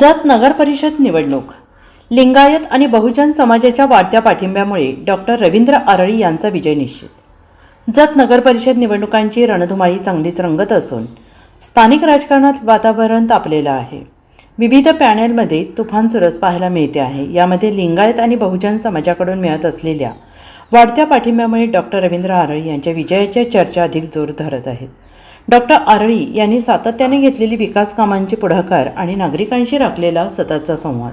जत नगर परिषद निवडणूक. लिंगायत आणि बहुजन समाजाच्या वाढत्या पाठिंब्यामुळे डॉक्टर रवींद्र आरळी यांचा विजय निश्चित. जत नगर परिषद निवडणुकांची रणधुमाळी चांगलीच रंगत असून स्थानिक राजकारणात वातावरण तापलेलं आहे. विविध पॅनेलमध्ये तुफान चुरस पाहायला मिळते आहे. यामध्ये लिंगायत आणि बहुजन समाजाकडून मिळत असलेल्या वाढत्या पाठिंब्यामुळे डॉक्टर रवींद्र आरळी यांच्या विजयाच्या चर्चा अधिक जोर धरत आहेत. डॉक्टर आरळी यांनी सातत्याने घेतलेली विकास कामांचे पुढाकार आणि नागरिकांशी राखलेला सततचा संवाद.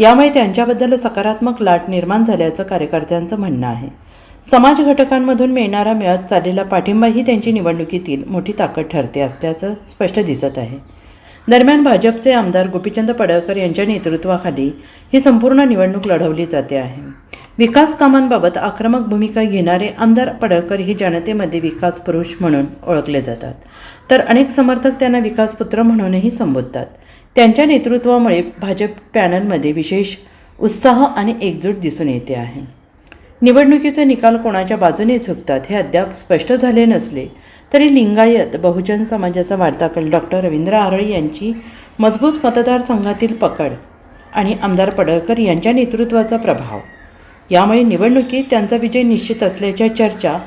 यामुळे त्यांच्याबद्दल सकारात्मक लाट निर्माण झाल्याचं कार्यकर्त्यांचं म्हणणं आहे. समाज घटकांमधून मिळणारा मिळत चाललेला पाठिंबाही त्यांची निवडणुकीतील मोठी ताकद ठरते असल्याचं स्पष्ट दिसत आहे. दरम्यान भाजपचे आमदार गोपीचंद पडळकर यांच्या नेतृत्वाखाली ही संपूर्ण निवडणूक लढवली जाते आहे. विकास कामांबाबत आक्रमक भूमिका घेणारे आमदार पडळकर हे जनतेमध्ये विकास पुरुष म्हणून ओळखले जातात. तर अनेक समर्थक त्यांना विकासपुत्र म्हणूनही संबोधतात. त्यांच्या नेतृत्वामुळे भाजप पॅनलमध्ये विशेष उत्साह आणि एकजूट दिसून येते आहे. निवडणुकीचे निकाल कोणाच्या बाजूने झुकतात हे अद्याप स्पष्ट झाले नसले तरी लिंगायत बहुजन समाजाचा वार्ता कल डॉक्टर रवींद्र आरळी यांची मजबूत मतदारसंघातील पकड आणि आमदार पडळकर यांच्या नेतृत्वाचा प्रभाव यामुळे निवडणुकीत त्यांचा विजय निश्चित असल्याच्या चर्चा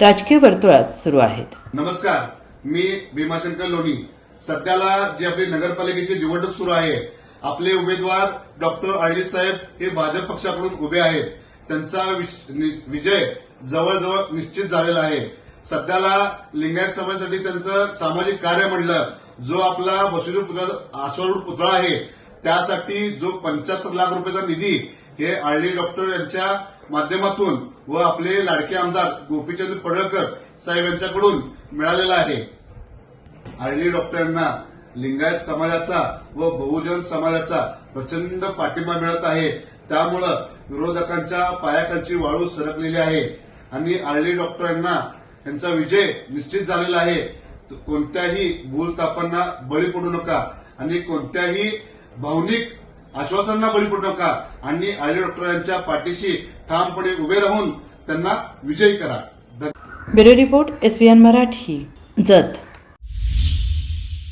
राजकीय वर्तुळात सुरू आहेत. नमस्कार मी भीमाशंकर लोणी. सध्याला जी आपली नगरपालिकेची निवडणूक सुरू आहे आपले उमेदवार डॉक्टर आळी साहेब हे भाजप पक्षाकडून उभे आहेत. त्यांचा विश- विजय जवळजवळ निश्चित झालेला आहे. सध्याला लिंगायत समाजासाठी त्यांचं सामाजिक कार्य म्हणलं जो आपला बसुरी पुतळा आश्वरूढ पुतळा आहे त्यासाठी जो पंच्याहत्तर लाख रुपयाचा निधी हे आळली डॉक्टर यांच्या माध्यमातून व आपले लाडके आमदार गोपीचंद पडळकर साहेब यांच्याकडून मिळालेला आहे. आळली डॉक्टरांना लिंगायत समाजाचा व बहुजन समाजाचा प्रचंड पाठिंबा मिळत आहे. त्यामुळं विरोधकांच्या पायाखालची वाळू सरकलेली आहे. आणि आळली डॉक्टरांना यांचा विजय निश्चित झालेला आहे. कोणत्याही भूलतापांना बळी पडू नका. आणि कोणत्याही भावनिक आश्वासनांना बळी पडू नका आणि आळली डॉक्टरांच्या पाठीशी ठामपणे उभे राहून त्यांना विजयी करा. Bureau report S Marathi Jath.